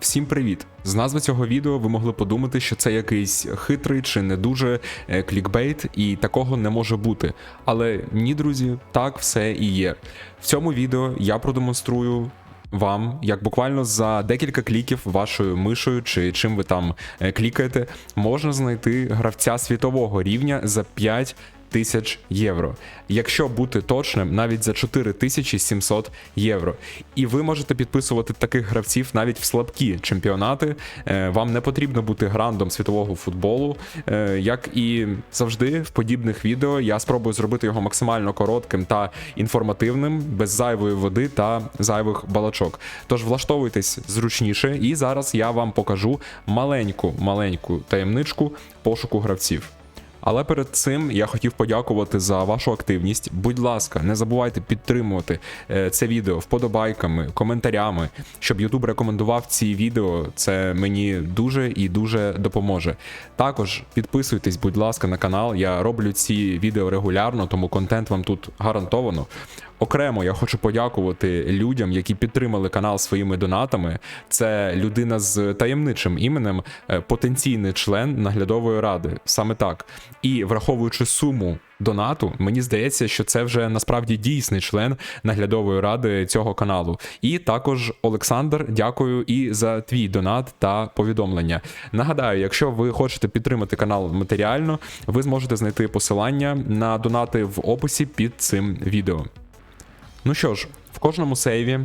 Всім привіт! З назви цього відео ви могли подумати, що це якийсь хитрий чи не дуже е, клікбейт, і такого не може бути. Але ні, друзі, так все і є. В цьому відео я продемонструю. Вам, як буквально за декілька кліків вашою мишою чи чим ви там е, клікаєте, можна знайти гравця світового рівня за 5 тисяч євро. Якщо бути точним, навіть за 4700 євро. І ви можете підписувати таких гравців навіть в слабкі чемпіонати. Е, Вам не потрібно бути грандом світового футболу. Е, Як і завжди, в подібних відео я спробую зробити його максимально коротким та інформативним, без зайвої води та зайвих балачок. Тож влаштовуйтесь зручніше, і зараз я вам покажу маленьку маленьку таємничку пошуку гравців. Але перед цим я хотів подякувати за вашу активність. Будь ласка, не забувайте підтримувати е, це відео вподобайками, коментарями, щоб YouTube рекомендував ці відео. Це мені дуже і дуже допоможе. Також підписуйтесь, будь ласка, на канал. Я роблю ці відео регулярно, тому контент вам тут гарантовано. Окремо я хочу подякувати людям, які підтримали канал своїми донатами. Це людина з таємничим іменем, е, потенційний член наглядової ради. Саме так. І враховуючи суму донату, мені здається, що це вже насправді дійсний член наглядової ради цього каналу. І також Олександр, дякую і за твій донат та повідомлення. Нагадаю, якщо ви хочете підтримати канал матеріально, ви зможете знайти посилання на донати в описі під цим відео. Ну що ж, в кожному сейві.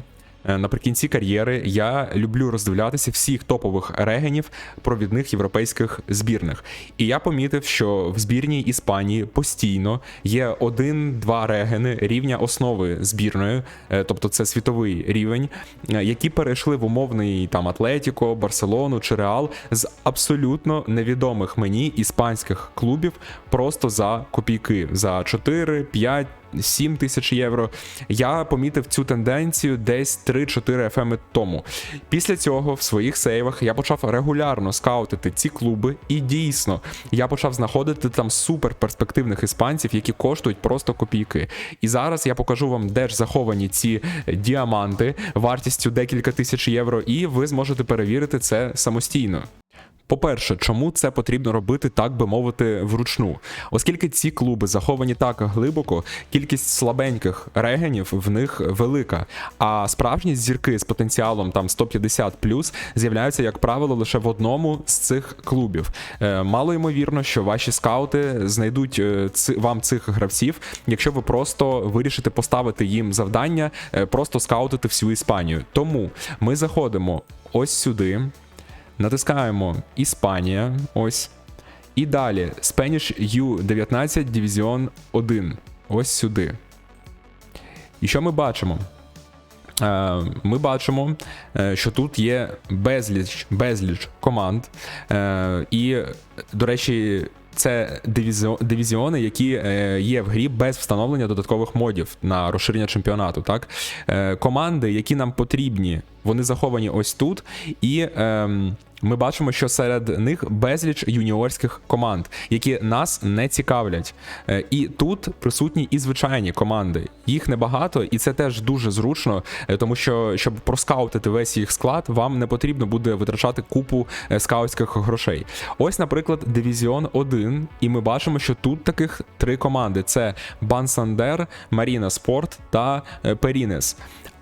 е, Наприкінці кар'єри я люблю роздивлятися всіх топових регенів провідних європейських збірних. І я помітив, що в збірній Іспанії постійно є один-два регени рівня основи збірної, е, тобто це світовий рівень, е, які перейшли в умовний там Атлетіко, Барселону чи Реал з абсолютно невідомих мені іспанських клубів просто за копійки за 4, 5, 7 тисяч євро. Я помітив цю тенденцію десь 3-4 FM тому. Після цього в своїх сейвах я почав регулярно скаутити ці клуби, і дійсно я почав знаходити там супер перспективних іспанців, які коштують просто копійки. І зараз я покажу вам, де ж заховані ці діаманти вартістю декілька тисяч євро, і ви зможете перевірити це самостійно. По-перше, чому це потрібно робити, так би мовити, вручну? Оскільки ці клуби заховані так глибоко, кількість слабеньких регенів в них велика. А справжні зірки з потенціалом там 150 з'являються, як правило, лише в одному з цих клубів. Е, Мало ймовірно, що ваші скаути знайдуть е, вам цих гравців, якщо ви просто вирішите поставити їм завдання, е, просто скаутити всю Іспанію. Тому ми заходимо ось сюди. Натискаємо Іспанія. Ось. І далі Spanish U19 Division 1. Ось сюди. І що ми бачимо? Е, Ми бачимо, е, що тут є безліч, безліч команд. Е, І, до речі, це дивізіони, які є в грі без встановлення додаткових модів на розширення чемпіонату. Так? Команди, які нам потрібні, вони заховані ось тут. І ем, ми бачимо, що серед них безліч юніорських команд, які нас не цікавлять. Е, І тут присутні і звичайні команди. Їх небагато, і це теж дуже зручно, е, тому що щоб проскаутити весь їх склад, вам не потрібно буде витрачати купу е, скаутських грошей. Ось, наприклад, Дивізіон 1, і ми бачимо, що тут таких три команди: це Бансандер, Маріна Спорт та е, Перінес.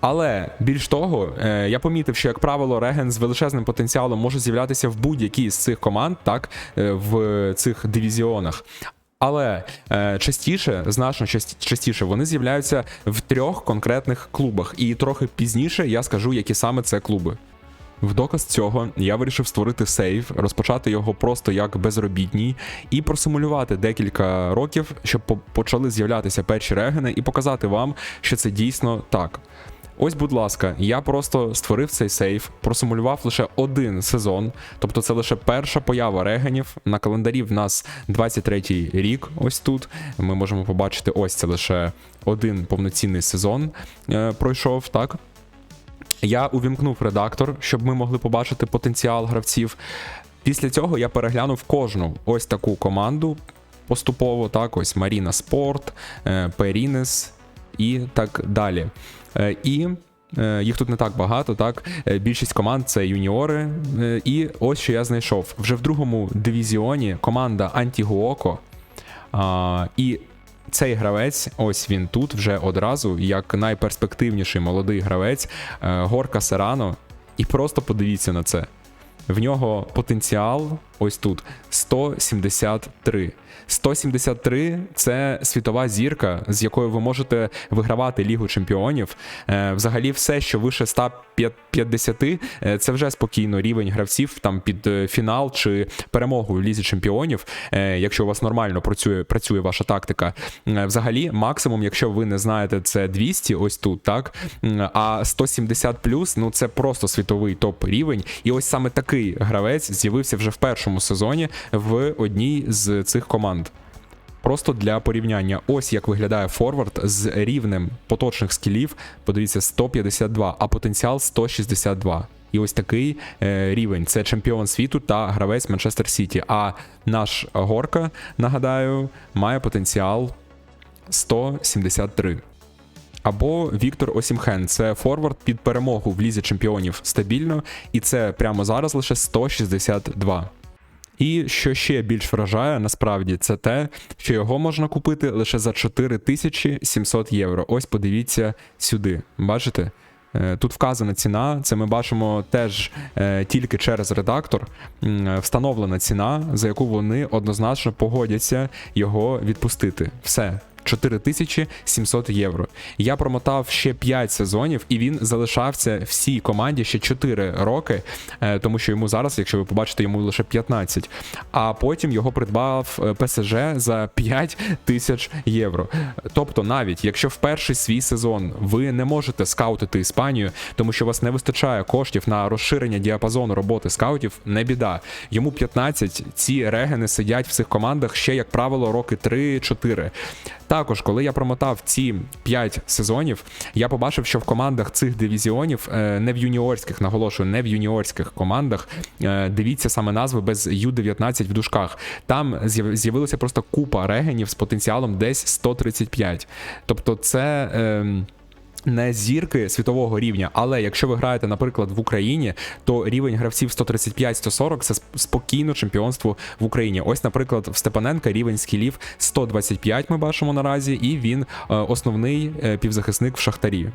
Але більш того, е, я помітив, що як правило, реген з величезним потенціалом може з'являтися в будь-якій з цих команд, так е, в цих дивізіонах. Але е, частіше, значно частіше, вони з'являються в трьох конкретних клубах. І трохи пізніше я скажу, які саме це клуби. В доказ цього я вирішив створити сейф, розпочати його просто як безробітній і просимулювати декілька років, щоб почали з'являтися перші регени, і показати вам, що це дійсно так. Ось, будь ласка, я просто створив цей сейф, просимулював лише один сезон, тобто це лише перша поява регенів. На календарі в нас 23-й рік. Ось тут. Ми можемо побачити, ось це лише один повноцінний сезон е, пройшов, так. Я увімкнув редактор, щоб ми могли побачити потенціал гравців. Після цього я переглянув кожну ось таку команду поступово. Так, ось Маріна Спорт, Перінес і так далі. Е, І Е, Їх тут не так багато, так. Е, Більшість команд це юніори. І ось що я знайшов. Вже в другому дивізіоні команда Антігуоко. І цей гравець, ось він тут вже одразу, як найперспективніший молодий гравець, Горка Серано. І просто подивіться на це. В нього потенціал ось тут 173. 173 це світова зірка, з якою ви можете вигравати Лігу Чемпіонів. Е, Взагалі, все, що вище 150, е, це вже спокійно рівень гравців там під е, фінал чи перемогу в Лізі Чемпіонів. Якщо у вас нормально працює, працює ваша тактика. Взагалі, максимум, якщо ви не знаєте, це 200, ось тут, так. А 170 плюс ну це просто світовий топ рівень. І ось саме такий гравець з'явився вже в першому сезоні в одній з цих команд. Просто для порівняння, ось як виглядає форвард з рівнем поточних скілів. Подивіться, 152, а потенціал 162. І ось такий е, рівень. Це чемпіон світу та гравець Манчестер Сіті. А наш горка, нагадаю, має потенціал 173. Або Віктор Осімхен. Це форвард під перемогу в лізі чемпіонів стабільно, і це прямо зараз лише 162. І що ще більш вражає, насправді, це те, що його можна купити лише за 4700 євро. Ось подивіться сюди. Бачите? Е, Тут вказана ціна, це ми бачимо теж е, тільки через редактор. Встановлена ціна, за яку вони однозначно погодяться його відпустити. Все. 4700 євро. Я промотав ще 5 сезонів, і він залишався всій команді ще 4 роки, е, тому що йому зараз, якщо ви побачите, йому лише 15. А потім його придбав е, ПСЖ за 5 тисяч євро. Тобто, навіть якщо в перший свій сезон ви не можете скаутити Іспанію, тому що у вас не вистачає коштів на розширення діапазону роботи скаутів, не біда. Йому 15, ці регени сидять в цих командах ще, як правило, роки 3-4. Також, коли я промотав ці 5 сезонів, я побачив, що в командах цих дивізіонів, е, не в юніорських, наголошую, не в юніорських командах, е, дивіться саме назви без Ю-19 в дужках. Там з'явилася просто купа регенів з потенціалом десь 135. Тобто, це. Не зірки світового рівня, але якщо ви граєте, наприклад, в Україні, то рівень гравців 135-140 це спокійно чемпіонство в Україні. Ось, наприклад, в Степаненка рівень скілів 125 ми бачимо наразі, і він е, основний е, півзахисник в шахтарі.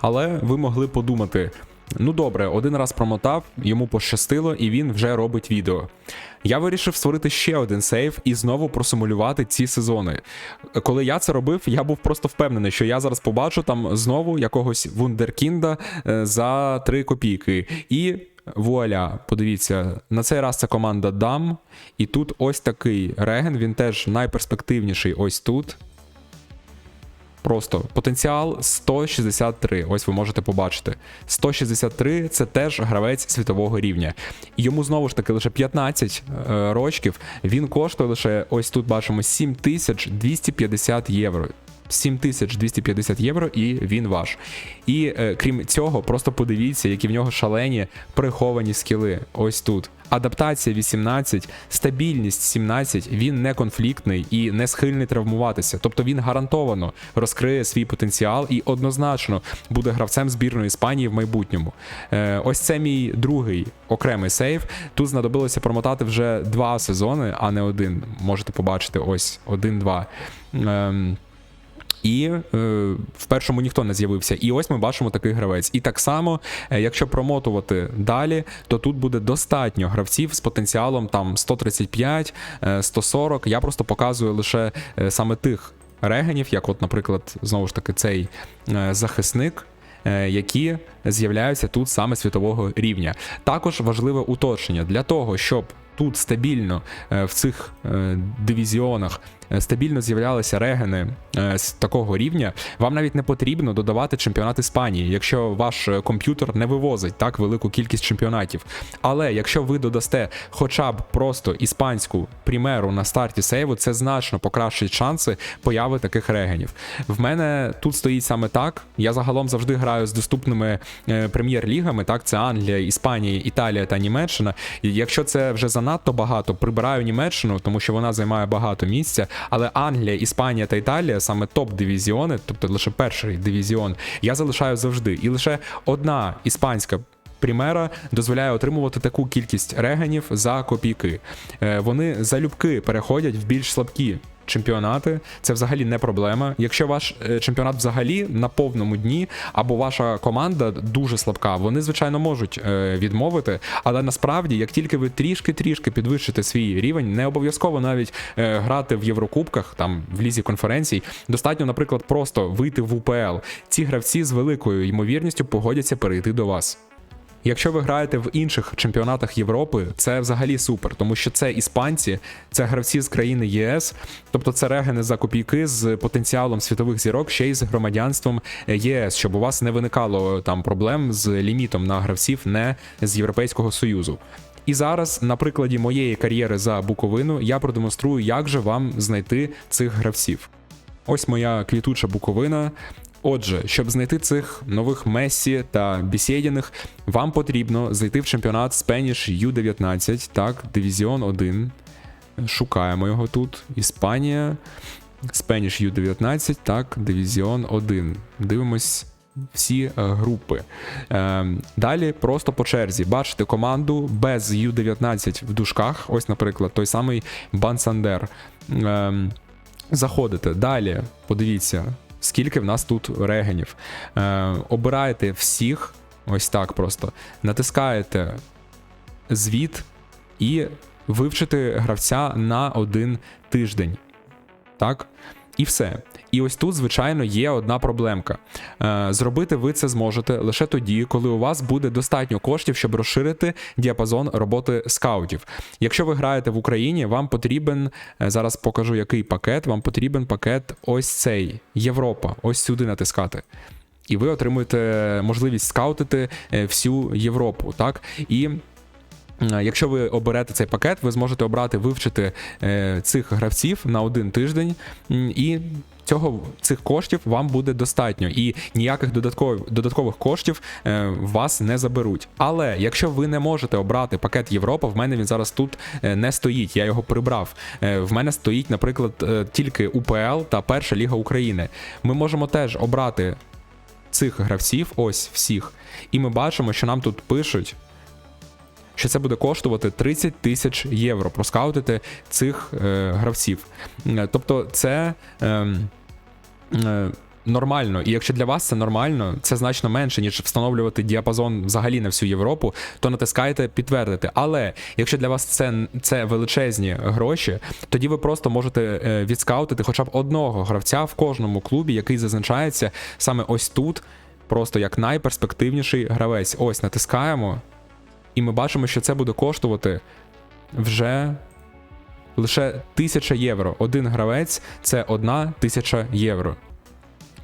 Але ви могли подумати. Ну добре, один раз промотав, йому пощастило, і він вже робить відео. Я вирішив створити ще один сейф і знову просимулювати ці сезони. Коли я це робив, я був просто впевнений, що я зараз побачу там знову якогось вундеркінда е, за 3 копійки. І вуаля, подивіться, на цей раз це команда Дам. І тут ось такий реген, він теж найперспективніший ось тут. Просто потенціал 163. Ось ви можете побачити. 163 це теж гравець світового рівня. Йому знову ж таки лише 15 е, рочків. Він коштує лише ось тут бачимо 7250 євро. 7250 євро, і він ваш. І е, крім цього, просто подивіться, які в нього шалені приховані скіли. Ось тут. Адаптація 18, стабільність 17, він не конфліктний і не схильний травмуватися. Тобто він гарантовано розкриє свій потенціал і однозначно буде гравцем збірної Іспанії в майбутньому. Е, ось це мій другий окремий сейф. Тут знадобилося промотати вже два сезони, а не один. Можете побачити ось один-два. Ем, і е, в першому ніхто не з'явився. І ось ми бачимо такий гравець. І так само, е, якщо промотувати далі, то тут буде достатньо гравців з потенціалом там 135, е, 140. Я просто показую лише е, саме тих регенів, як, от, наприклад, знову ж таки, цей е, захисник. е, Які з'являються тут саме світового рівня. Також важливе уточнення для того, щоб тут стабільно е, в цих е, дивізіонах стабільно з'являлися регени е, з такого рівня, вам навіть не потрібно додавати чемпіонат Іспанії, якщо ваш е, комп'ютер не вивозить так велику кількість чемпіонатів. Але якщо ви додасте хоча б просто іспанську примеру на старті сейву, це значно покращить шанси появи таких регенів. В мене тут стоїть саме так. Я загалом завжди граю з доступними е, прем'єр-лігами. Так, це Англія, Іспанія, Італія та Німеччина. Якщо це вже занадто багато, прибираю Німеччину, тому що вона займає багато місця. Але Англія, Іспанія та Італія саме топ-дивізіони, тобто лише перший дивізіон, я залишаю завжди. І лише одна іспанська. Примера дозволяє отримувати таку кількість реганів за копійки. Е, Вони залюбки переходять в більш слабкі чемпіонати. Це взагалі не проблема. Якщо ваш е, чемпіонат взагалі на повному дні, або ваша команда дуже слабка, вони звичайно можуть е, відмовити. Але насправді, як тільки ви трішки-трішки підвищите свій рівень, не обов'язково навіть е, грати в Єврокубках, там в лізі конференцій, достатньо, наприклад, просто вийти в УПЛ. Ці гравці з великою ймовірністю погодяться перейти до вас. Якщо ви граєте в інших чемпіонатах Європи, це взагалі супер, тому що це іспанці, це гравці з країни ЄС, тобто це регени за копійки з потенціалом світових зірок, ще й з громадянством ЄС, щоб у вас не виникало там проблем з лімітом на гравців не з Європейського Союзу. І зараз, на прикладі моєї кар'єри за Буковину, я продемонструю, як же вам знайти цих гравців. Ось моя квітуча буковина. Отже, щоб знайти цих нових Мессі та Бісєдіних, вам потрібно зайти в чемпіонат Spanish U19, так, Дивізіон 1. Шукаємо його тут. Іспанія. Spanish U19, так, Дивізіон 1. Дивимось всі е, групи. Е, далі просто по черзі. Бачите команду без U19 в дужках. Ось, наприклад, той самий Бансандер. Е, заходите. Далі, подивіться, скільки в нас тут регенів. Е, обираєте всіх, ось так просто. Натискаєте звіт і вивчити гравця на один тиждень. Так? І все. І ось тут, звичайно, є одна проблемка. Е, Зробити ви це зможете лише тоді, коли у вас буде достатньо коштів, щоб розширити діапазон роботи скаутів. Якщо ви граєте в Україні, вам потрібен е, зараз покажу який пакет. Вам потрібен пакет ось цей Європа. Ось сюди натискати. І ви отримуєте можливість скаутити е, всю Європу. Так і Якщо ви оберете цей пакет, ви зможете обрати вивчити е, цих гравців на один тиждень, і цього цих коштів вам буде достатньо, і ніяких додаткових додаткових коштів е, вас не заберуть. Але якщо ви не можете обрати пакет Європа, в мене він зараз тут е, не стоїть. Я його прибрав. Е, в мене стоїть, наприклад, е, тільки УПЛ та Перша Ліга України. Ми можемо теж обрати цих гравців, ось всіх, і ми бачимо, що нам тут пишуть що це буде коштувати 30 тисяч євро проскаутити цих е, гравців. Е, Тобто, це. Е, е, Нормально, і якщо для вас це нормально, це значно менше, ніж встановлювати діапазон взагалі на всю Європу, то натискайте підтвердити. Але якщо для вас це, це величезні гроші, тоді ви просто можете е, відскаутити хоча б одного гравця в кожному клубі, який зазначається саме ось тут, просто як найперспективніший гравець. Ось натискаємо, і ми бачимо, що це буде коштувати вже лише 1000 євро. Один гравець це одна тисяча євро.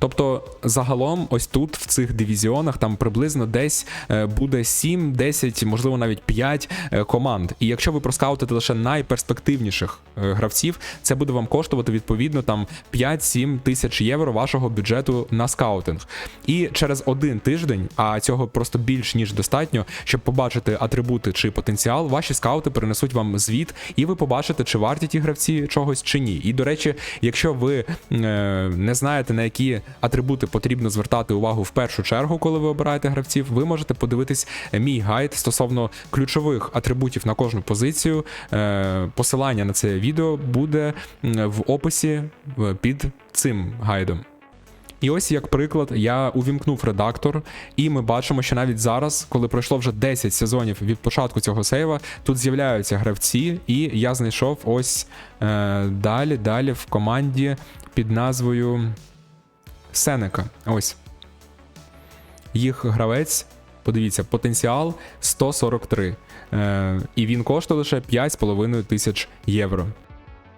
Тобто, загалом, ось тут, в цих дивізіонах, там приблизно десь е, буде 7, 10, можливо, навіть 5 е, команд. І якщо ви проскаутите лише найперспективніших е, гравців, це буде вам коштувати відповідно там 5-7 тисяч євро вашого бюджету на скаутинг. І через один тиждень, а цього просто більш ніж достатньо, щоб побачити атрибути чи потенціал, ваші скаути принесуть вам звіт, і ви побачите, чи варті ті гравці чогось чи ні. І до речі, якщо ви не знаєте на які атрибути потрібно звертати увагу в першу чергу, коли ви обираєте гравців, ви можете подивитись мій гайд стосовно ключових атрибутів на кожну позицію. Е, Посилання на це відео буде в описі е, під цим гайдом. І ось як приклад, я увімкнув редактор, і ми бачимо, що навіть зараз, коли пройшло вже 10 сезонів від початку цього сейва, тут з'являються гравці, і я знайшов ось е, далі, далі в команді під назвою Сенека. Ось. Їх гравець, подивіться, потенціал 143. Е, і він коштує лише 5,5 тисяч євро.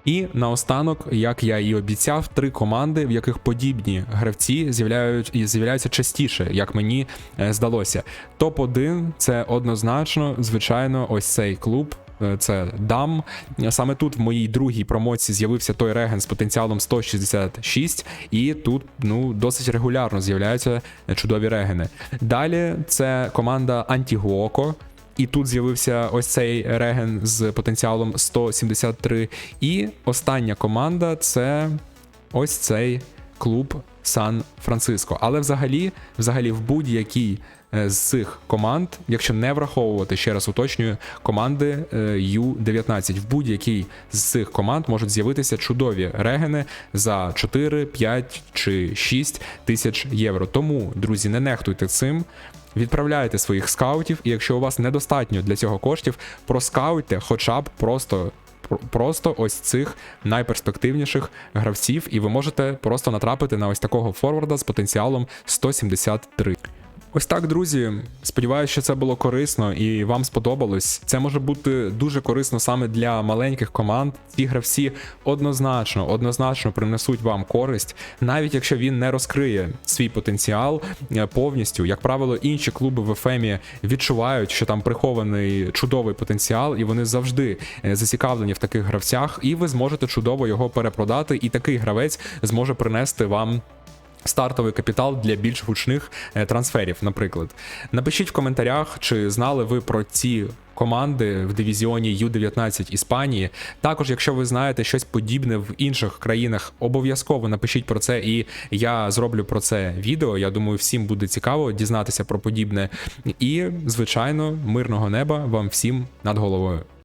І наостанок, як я і обіцяв, три команди, в яких подібні гравці з'являють, з'являються частіше, як мені е, здалося. Топ-1 це однозначно, звичайно, ось цей клуб. Е, Це Дам. Саме тут в моїй другій промоції з'явився той реген з потенціалом 166, і тут ну досить регулярно з'являються чудові регени. Далі це команда Антігуоко. І тут з'явився ось цей реген з потенціалом 173. І остання команда це ось цей клуб Сан-Франциско. Але взагалі, взагалі, в будь-якій з цих команд, якщо не враховувати, ще раз уточнюю, команди е, U19, в будь-якій з цих команд можуть з'явитися чудові регени за 4, 5 чи 6 тисяч євро. Тому, друзі, не нехтуйте цим. Відправляйте своїх скаутів, і якщо у вас недостатньо для цього коштів, проскаутьте хоча б просто. Просто ось цих найперспективніших гравців, і ви можете просто натрапити на ось такого форварда з потенціалом 173. Ось так, друзі. Сподіваюся, що це було корисно і вам сподобалось. Це може бути дуже корисно саме для маленьких команд. Ці гравці однозначно, однозначно принесуть вам користь, навіть якщо він не розкриє свій потенціал е, повністю. Як правило, інші клуби в ФЕМі відчувають, що там прихований чудовий потенціал, і вони завжди е, зацікавлені в таких гравцях, і ви зможете чудово його перепродати, і такий гравець зможе принести вам стартовий капітал для більш гучних е, трансферів, наприклад. Напишіть в коментарях, чи знали ви про ці команди в дивізіоні U19 Іспанії. Також, якщо ви знаєте щось подібне в інших країнах, обов'язково напишіть про це, і я зроблю про це відео. Я думаю, всім буде цікаво дізнатися про подібне. І, звичайно, мирного неба вам всім над головою.